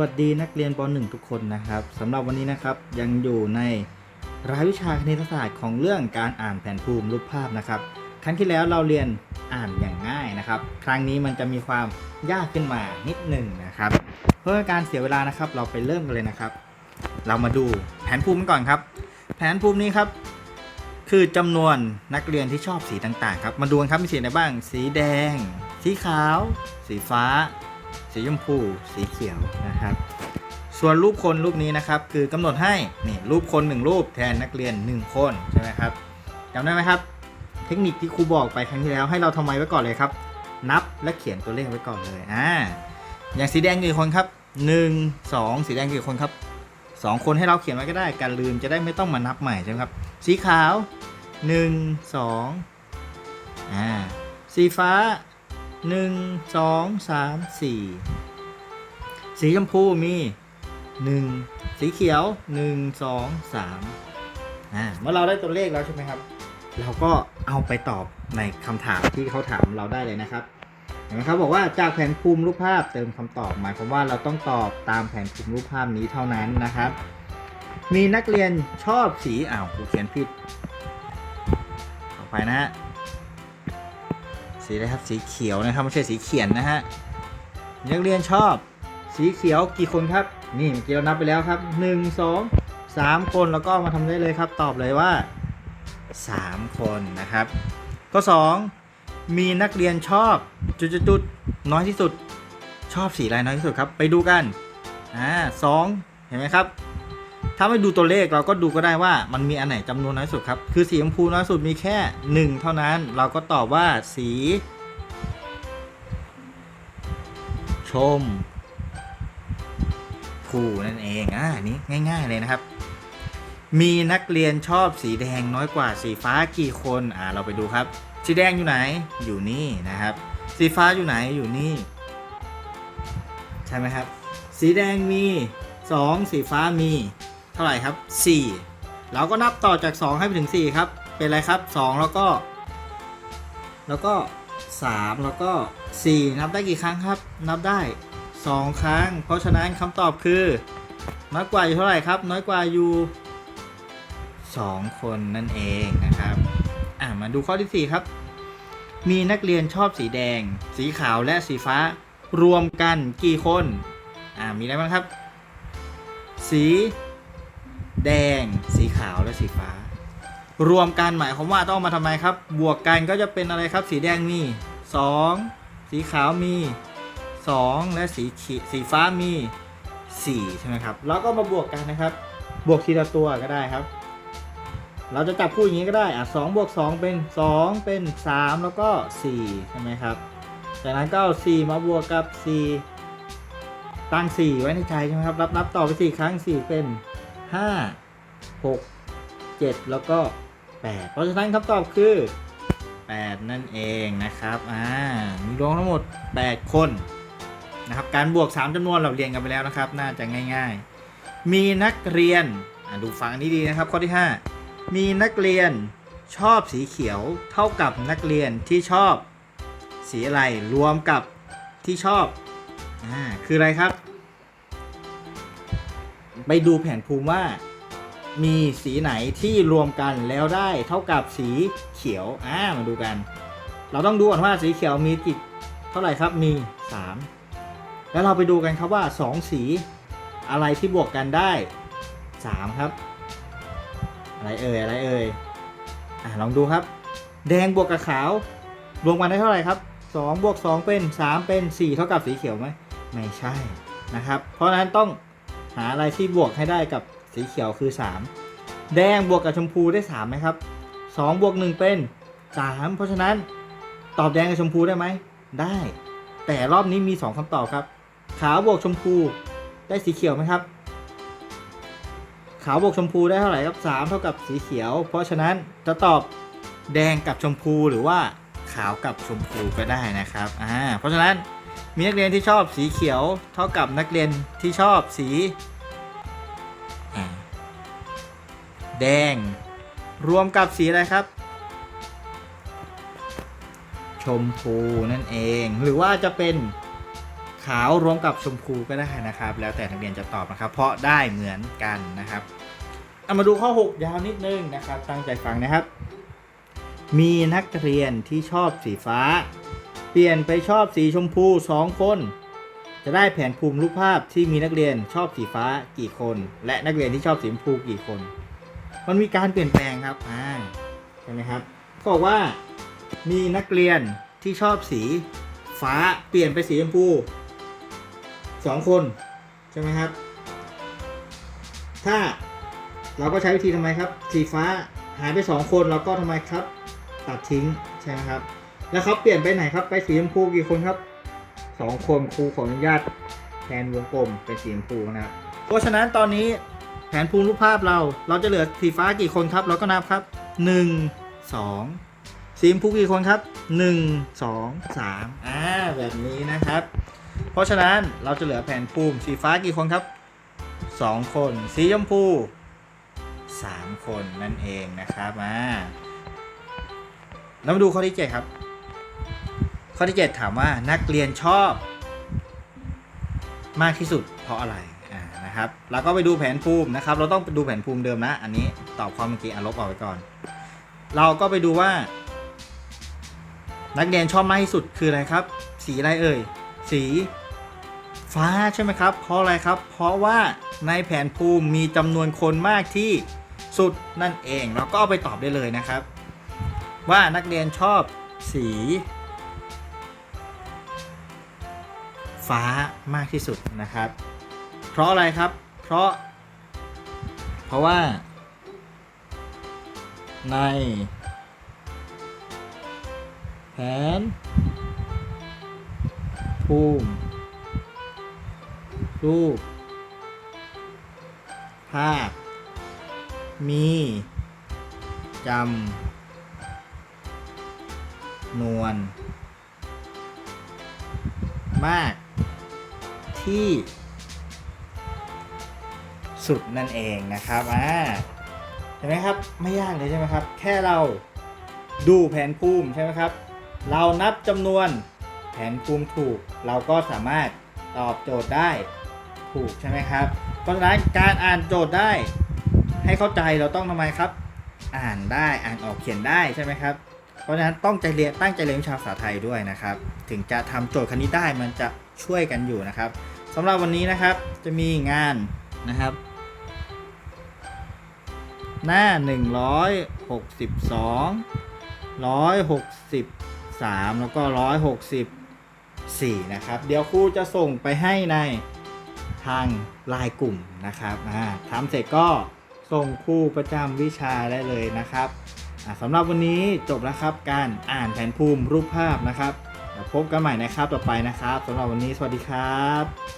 วัสดีนักเรียนป .1 ทุกคนนะครับสำหรับวันนี้นะครับยังอยู่ในรายวิชาคณิตศาสตร์ของเรื่องการอ่านแผนภูมิรูปภาพนะครับ ครั้งที่แล้วเราเรียนอ่านอย่างง่ายนะครับ ครั้งนี้มันจะมีความยากขึ้นมานิดหนึ่งนะครับ เพื่อการเสียเวลานะครับเราไปเริ่มกันเลยนะครับ เรามาดูแผนภูมิก่อนครับ แผนภูมินี้ครับ คือจำนวนนักเรียนที่ชอบสีต่างๆครับมาดูกันครับมีสีไหนบ้าง สีแดง สีขาว สีฟ้า สีชมพู สีเขียวนะครับ ส่วนรูปคนรูปนี้นะครับ คือกำหนดให้นี่รูปคนหนึ่งรูปแทนนักเรียนหนึ่งคนใช่ไหมครับจำได้ไหมครับ เทคนิคที่ครูบอกไปครั้งที่แล้วให้เราทำไมไว้ก่อนเลยครับ นับและเขียนตัวเลขไว้ก่อนเลยอ่าอย่างสีแดงกี่คนครับหนึ่งสองสีแดงกี่คนครับสองคนให้เราเขียนไว้ก็ได้การลืมจะได้ไม่ต้องมานับใหม่ใช่ไหมครับ สีขาวหนึ่งสองอ่าสีฟ้า หนึ่งสองสามสี่สีชมพูมีหนึ่งสีเขียวหนึ่งสองสามอ่าเมื่อเราได้ตัวเลขแล้วใช่ไหมครับ เราก็เอาไปตอบในคำถามที่เขาถามเราได้เลยนะครับเห็นไหมครับบอกว่าจากแผนภูมิรูปภาพเติมคำตอบหมายความว่าเราต้องตอบตามแผนภูมิรูปภาพนี้เท่านั้นนะครับ มีนักเรียนชอบสีอ้าวเขียนผิดต่อไปนะฮะ สีอะไรครับสีเขียวนะครับไม่ใช่สีเขียนนะฮะนักเรียนชอบ สีเขียวกี่คนครับ นี่เมื่อกี้เรานับไปแล้วครับหนึ่งสองสามคนแล้วก็มาทำได้เลยครับ ตอบเลยว่า 3 คนนะครับข้อ2มีนักเรียนชอบจุดๆๆน้อยที่สุด ชอบสีอะไรน้อยที่สุดครับ ไปดูกันอ่าสองเห็นไหมครับ ถ้าไม่ดูตัวเลขเราก็ดูก็ได้ว่ามันมีอันไหนจำนวนน้อยสุดครับ คือสีชมพูน้อยสุดมีแค่ 1 เท่านั้น เราก็ตอบว่าสี ชม พูนั่นเองอ่านนี้ง่าย ๆเลยนะครับ มีนักเรียนชอบสีแดงน้อยกว่าสีฟ้ากี่คนอ่าเราไปดูครับ สีแดงอยู่ไหนอยู่นี่นะครับ สีฟ้าอยู่ไหนอยู่นี่ ใช่ไหมครับ สีแดงมี 2 สีฟ้ามี เท่าไหร่ครับ 4 เราก็นับต่อจาก 2 ให้ไปถึง 4 ครับ เป็นอะไรครับ 2 แล้วก็ แล้วก็ 3 แล้วก็ 4 นับได้กี่ครั้งครับ นับได้ 2 ครั้ง เพราะฉะนั้นคำตอบคือน้อยกว่าอยู่เท่าไหร่ครับ น้อยกว่าอยู่ 2 คนนั่นเองนะครับอะมาดูข้อที่ 4 ครับ มีนักเรียนชอบสีแดง สีขาวและสีฟ้ารวมกันกี่คน อ่า มีอะไรบ้างครับ สี แดง สีขาวและสีฟ้า รวมกันหมายความว่าต้องมาทำไมครับ บวกกันก็จะเป็นอะไรครับ สีแดงมี 2 สีขาวมี 2 และสีสีฟ้ามี 4 ใช่ไหมครับ แล้วก็มาบวกกันนะครับ บวกทีละตัวก็ได้ครับ เราจะจับคู่อย่างนี้ก็ได้อะสองบวกสองเป็นสองเป็นสามแล้วก็สี่ใช่ไหมครับจากนั้นก็เอาสี่มาบวกกับสี่ตั้งสี่ไว้ในใจใช่ไหมครับ รับนับต่อไปสี่ครั้งสี่เป็น ห้าหกเจ็ดแล้วก็แปดเพราะฉะนั้นคำตอบคือแปดนั่นเองนะครับอ่ามีรวมทั้งหมดแปดคนนะครับการบวกสามจำนวนเราเรียนกันไปแล้วนะครับ น่าจะง่าย ๆ มีนักเรียนอ่าดูฟังอันนี้ดีนะครับ ข้อที่ห้ามีนักเรียนชอบสีเขียวเท่ากับนักเรียนที่ชอบสีอะไรรวมกับที่ชอบอ่าคืออะไรครับ ไปดูแผนภูมิว่า มีสีไหนที่รวมกันแล้วได้เท่ากับสีเขียวอ่ามาดูกัน เราต้องดูก่อนว่าสีเขียวมีกี่เท่าไหร่ครับมี 3 แล้วเราไปดูกันครับว่า 2 สีอะไรที่บวกกันได้ 3 ครับ อะไรเอ่ยอะไรเอ่ยอะลองดูครับ แดงบวกกับขาว รวมกันได้เท่าไหร่ครับ2บวก2เป็น 3 เป็น 4 เท่ากับสีเขียวไหมไม่ใช่นะครับ เพราะนั้นต้อง หาอะไรที่บวกให้ได้กับสีเขียวคือ 3 แดงบวกกับชมพูได้3ไหมครับ2บวก1เป็น 3 เพราะฉะนั้นตอบแดงกับชมพูได้ไหม ได้ แต่รอบนี้มี 2คำตอบครับ ขาวบวกชมพูได้สีเขียวไหมครับ ขาวบวกชมพูได้เท่าไหร่ครับ 3 เท่ากับสีเขียว เพราะฉะนั้นจะตอบแดงกับชมพูหรือว่าขาวกับชมพูก็ได้นะครับ อ่า เพราะฉะนั้น มีนักเรียนที่ชอบสีเขียว เท่ากับนักเรียนที่ชอบสี แดง รวมกับสีอะไรครับ ชมพูนั่นเอง หรือว่าจะเป็นขาวรวมกับชมพูก็ได้นะครับ แล้วแต่นักเรียนจะตอบนะครับ เพราะได้เหมือนกันนะครับเอามาดูข้อ 6 ยาวนิดนึงนะครับ ตั้งใจฟังนะครับ มีนักเรียนที่ชอบสีฟ้า ปลี่ยนไปชอบสีชมพู 2 คน จะได้แผนภูมิรูปภาพที่มีนักเรียนชอบสีฟ้ากี่คน และนักเรียนที่ชอบสีชมพูกี่คน มันมีการเปลี่ยนแปลงครับอ่าใช่ไหมครับก็บอกว่ามีนักเรียนที่ชอบสีฟ้าเปลี่ยนไปสีชมพูสองคนใช่ไหมครับ ถ้าเราก็ใช้วิธีทำไมครับ สีฟ้าหายไปสองคนเราก็ทำไมครับ ตัดทิ้งใช่ไหมครับ แล้วเขาเปลี่ยนไปไหนครับ ไปสีชมพูกี่คนครับสองคนครูขออนุญาตแทนวงกลมเป็นสีชมพูนะครับ เพราะฉะนั้นตอนนี้แผนภูมิรูปภาพเราเราจะเหลือสีฟ้ากี่คนครับ เราก็นับครับ 1 2 สีชมพูกี่คนครับ 1 2 3อ่าแบบนี้นะครับ เพราะฉะนั้นเราจะเหลือแผนภูมิสีฟ้ากี่คนครับ 2 คน สีชมพู 3 คนนั่นเองนะครับอ่าเรามาดูข้อที่7ครับ ข้อที่ 7 ถามว่านักเรียนชอบมากที่สุดเพราะอะไรอ่านะครับเราก็ไปดูแผนภูมินะครับ เราต้องดูแผนภูมิเดิมนะ อันนี้ตอบความเมื่อกี้อะลบออกไปก่อน เราก็ไปดูว่า นักเรียนชอบมากที่สุดคืออะไรครับ สีอะไรเอ่ยสีฟ้าใช่ไหมครับ เพราะอะไรครับ เพราะว่าในแผนภูมิมีจำนวนคนมากที่สุดนั่นเอง เราก็เอาไปตอบได้เลยนะครับ ว่านักเรียนชอบสี ฟ้ามากที่สุดนะครับ เพราะอะไรครับ เพราะ เพราะว่า ในแผนภูมิรูป ภาพ มีจำนวน มาก ที่สุดนั่นเองนะครับอ่าเห็นไหมครับไม่ยากเลยใช่ไหมครับ แค่เราดูแผนภูมิใช่ไหมครับ เรานับจำนวนแผนภูมิถูก เราก็สามารถตอบโจทย์ได้ถูกใช่ไหมครับ เพราะฉะนั้นการอ่านโจทย์ได้ ให้เข้าใจเราต้องทำไมครับ อ่านได้อ่านออกเขียนได้ใช่ไหมครับ เพราะฉะนั้นต้องใจเรียนตั้งใจเรียนวิชาภาษาไทยด้วยนะครับ ถึงจะทำโจทย์คณิตได้มันจะช่วยกันอยู่นะครับ สำหรับวันนี้นะครับจะมีงานนะครับ หน้า 162 163 แล้วก็ 164 นะครับ เดี๋ยวครูจะส่งไปให้ในทางไลน์กลุ่มนะครับอ่าทำเสร็จก็ส่งครูประจำวิชาได้เลยนะครับอ่าสำหรับวันนี้จบแล้วครับการอ่านแผนภูมิรูปภาพนะครับพบกันใหม่ในคราบต่อไปนะครับสำหรับวันนี้สวัสดีครับ